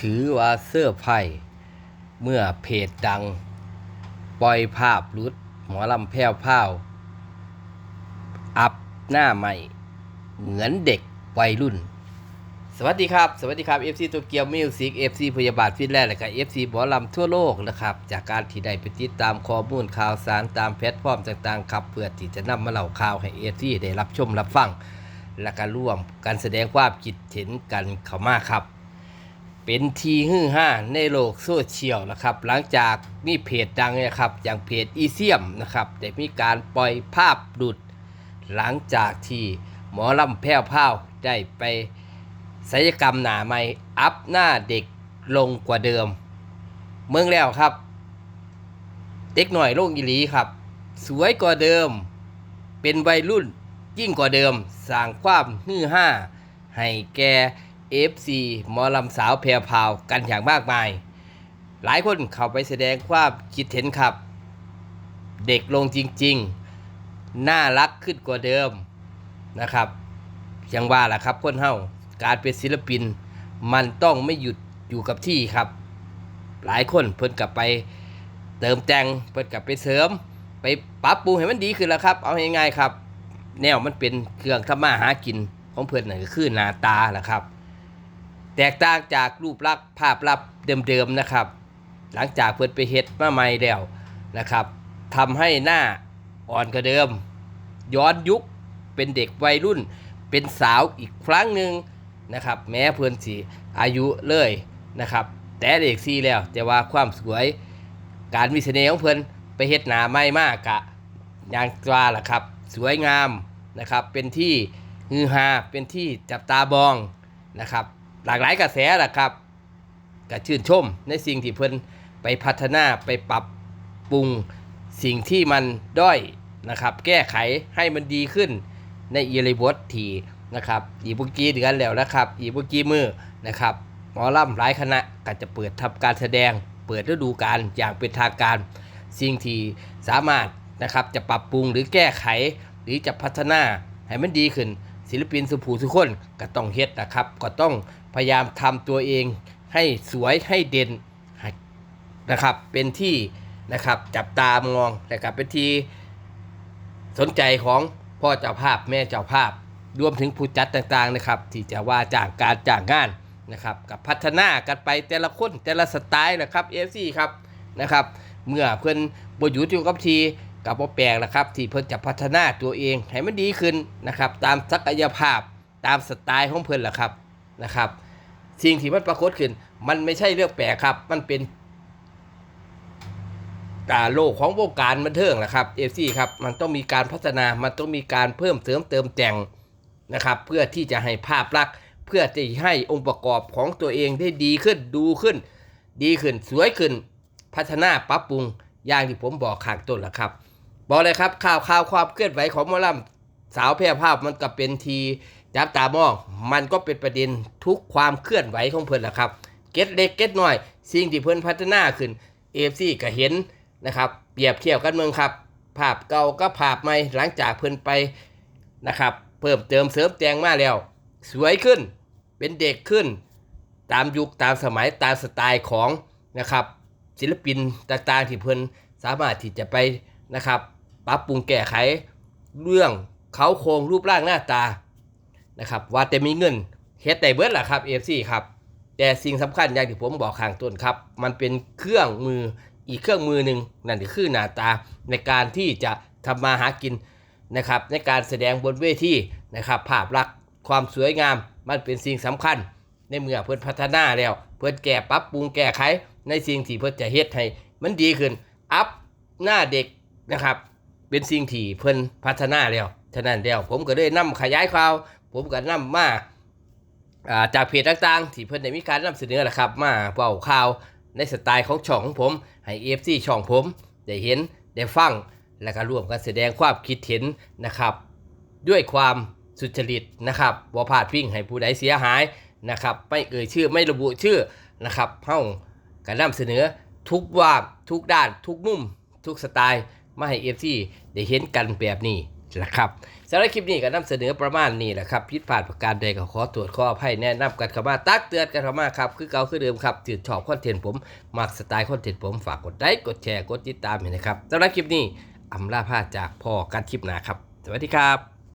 ถือว่าเสื้อไพ่เมื่อเพจดัง ปล่อยภาพหลุดหมอลำแพ้วพราวอัพหน้าใหม่ เหมือนเด็กวัยรุ่น สวัสดีครับ สวัสดีครับ FC ตัวเกียวมิวสิก FC พยาบาลฟินแลนด์และก็ FC บอลำทั่วโลกนะครับ จากการที่ได้ไปติดตามข้อมูลข่าวสารตามแพลตฟอร์มต่างๆครับ เพื่อที่จะนำมาเล่าข่าวให้ FC ได้รับชมรับฟัง และก็ร่วมการแสดงความคิดเห็นกันเข้ามาครับ เป็นทีฮือห้าในโลกโซเชียลนะครับ หลังจากมีเพจดังนี่ยครับ อย่างเพจอีเซียมนะครับได้มีการปล่อยภาพหลุด หลังจากที่หมอลำแพ้วพราวได้ไปศัลยกรรมหนาใหม่อัพหน้าเด็กลงกว่าเดิม เมืองแล้วครับ เด็กหน่อยโลงอีหลีครับ สวยกว่าเดิม เป็นวัยรุ่นยิ่งกว่าเดิมสร้างความฮือห้าให้แก FC หมอลำสาวแพรพาวกันอย่างมากมาย หลายคนเข้าไปแสดงความคิดเห็นครับ เด็กลงจริงๆ น่ารักขึ้นกว่าเดิมนะครับยังว่าล่ะครับคนเฮาการเป็นศิลปิน มันต้องไม่หยุดอยู่กับที่ครับ หลายคนเพิ่นกลับไปเติมแต่งเพิ่นกลับไปเสริม ไปปรับปรุงให้มันดีขึ้นแล้วครับ เอาง่ายๆครับ แนวมันเป็นเครื่องทำมาหากินของเพิ่นนั่นก็คือหน้าตาแหละครับ แตกต่างจากรูปลักษณ์ภาพลักษณ์เดิมๆนะครับ หลังจากเพิ่นไปเฮ็ดมาใหม่แล้วนะครับทำให้หน้าอ่อนกว่าเดิม ย้อนยุคเป็นเด็กวัยรุ่น เป็นสาวอีกครั้งหนึ่งนะครับ แม้เพิ่นสิอายุเลยนะครับ แต่เด็กซีแล้วแต่ว่าความสวยการมีเสน่ห์ของเพิ่นไปเฮ็ดหนาใหม่มากกะอย่างกว่าล่ะครับ สวยงามนะครับ เป็นที่ฮือฮาเป็นที่จับตาบองนะครับ หลากหลายกระแสล่ะครับก็ชื่นชมในสิ่งที่เพิ่นไปพัฒนาไปปรับปรุงสิ่งที่มันด้อยนะครับ แก้ไขให้มันดีขึ้นในอีริบททีนะครับอีบุกีเดือนแล้วนะครับอีบุกีมือนะครับหมอลำหลายคณะก็จะเปิดทำการแสดง เปิดฤดูกาลอย่างเป็นทางการ สิ่งที่สามารถนะครับจะปรับปรุงหรือแก้ไข หรือจะพัฒนาให้มันดีขึ้น ศิลปินสุภูทุกคนก็ต้องเฮ็ดนะครับ ก็ต้องพยายามทำตัวเองให้สวยให้เด่นนะครับ เป็นที่นะครับจับตามองและก็เป็นที่สนใจของพ่อเจ้าภาพแม่เจ้าภาพ รวมถึงผู้จัดต่างๆนะครับ ที่จะว่าจ้างการจ้างงานนะครับกับพัฒนากันไปแต่ละคนแต่ละสไตล์นะครับเอฟซีครับนะครับ เมื่อเพื่อนบอยู่อยู่กับที กับบ่แปลงนะครับ ที่เพิ่นจะพัฒนาตัวเองให้มันดีขึ้นนะครับ ตามศักยภาพตามสไตล์ของเพิ่นแหละครับนะครับ สิ่งที่มันปรากฏขึ้น มันไม่ใช่เรื่องแปลกครับ มันเป็นกาโลกของวงการบันเทิงแหละครับเอฟซีครับมันต้องมีการพัฒนามันต้องมีการเพิ่มเสริมเติมแต่งนะครับ เพื่อที่จะให้ภาพลักษณ์เพื่อที่ให้องค์ประกอบของตัวเองได้ดีขึ้นดูขึ้น ดีขึ้นสวยขึ้น พัฒนาปรับปรุงอย่างที่ผมบอกข้างต้นแหละครับ บอกเลยครับข่าวข่าวความเคลื่อนไหวของมอลำสาวแพร่ภาพมันก็เป็นทีจับตามองมันก็เป็นประเด็นทุกความเคลื่อนไหวของเพิ่นแหละครับเก็ตเล็กเก็ตน้อย สิ่งที่เพิ่นพัฒนาขึ้นเอฟซีก็เห็นนะครับเปรียบเทียบกันเมืองครับ ภาพเก่าก็ภาพใหม่หลังจากเพิ่นไปนะครับเพิ่มเติมเสริมแต่งมาแล้ว สวยขึ้นเป็นเด็กขึ้น ตามยุคตามสมัยตามสไตล์ของนะครับศิลปินต่างๆที่เพิ่นสามารถที่จะไปนะครับ ปรับปรุงแก้ไขเรื่องเขาโครงรูปร่างหน้าตานะครับว่าแต่มีเงินเฮ็ดได้เบิดล่ะครับ FC ครับแต่สิ่งสำคัญอย่างที่ผมบอกข้างต้นครับ มันเป็นเครื่องมืออีกเครื่องมือหนึ่งนั่นคือหน้าตาในการที่จะทำมาหากินนะครับในการแสดงบนเวทีนะครับภาพลักษณ์ความสวยงามมันเป็นสิ่งสำคัญ ในเมื่อเพิ่นพัฒนาแล้ว เพิ่นแก้ปรับปรุงแก้ไขในสิ่งที่เพิ่นจะเฮ็ดให้มันดีขึ้น อัพหน้าเด็กนะครับ เป็นสิ่งที่เพิ่นพัฒนาแล้วฉะนั้นแล้วผมก็ได้นำขยายข่าว ผมก็นำมาอ่าจากเพจต่างๆ ที่เพิ่นได้มีการนำเสนอแหละครับ มาเป่าข่าวในสไตล์ของช่องของผมให้ FC ช่องผมได้เห็นได้ฟังและก็ร่วมกันแสดงความคิดเห็นนะครับ ด้วยความสุจริตนะครับบ่พาดพิงให้ผู้ใดเสียหายนะครับ ไม่เอ่ยชื่อไม่ระบุชื่อนะครับเฮาก็นำเสนอทุกว่าทุกด้านทุกมุม ทุกสไตล์ มาให้เอฟซีได้เห็นกันแบบนี้นะครับสำหรับคลิปนี้ก็นำเสนอประมาณนี้แหละครับพิดพลาดประการใดก็ขอตรวจข้ออภัยแนะนำกันเข้ามาตักเตือนกันเข้ามาครับคือเก่าคือเดิมครับถือชอบคอนเทนต์ผมมักสไตล์คอนเทนต์ผมฝากกดไลค์กดแชร์กดติดตามเห็นะครับสำหรับคลิปนี้อำลาพาจากพ่อกันคลิปหนาครับ สวัสดีครับ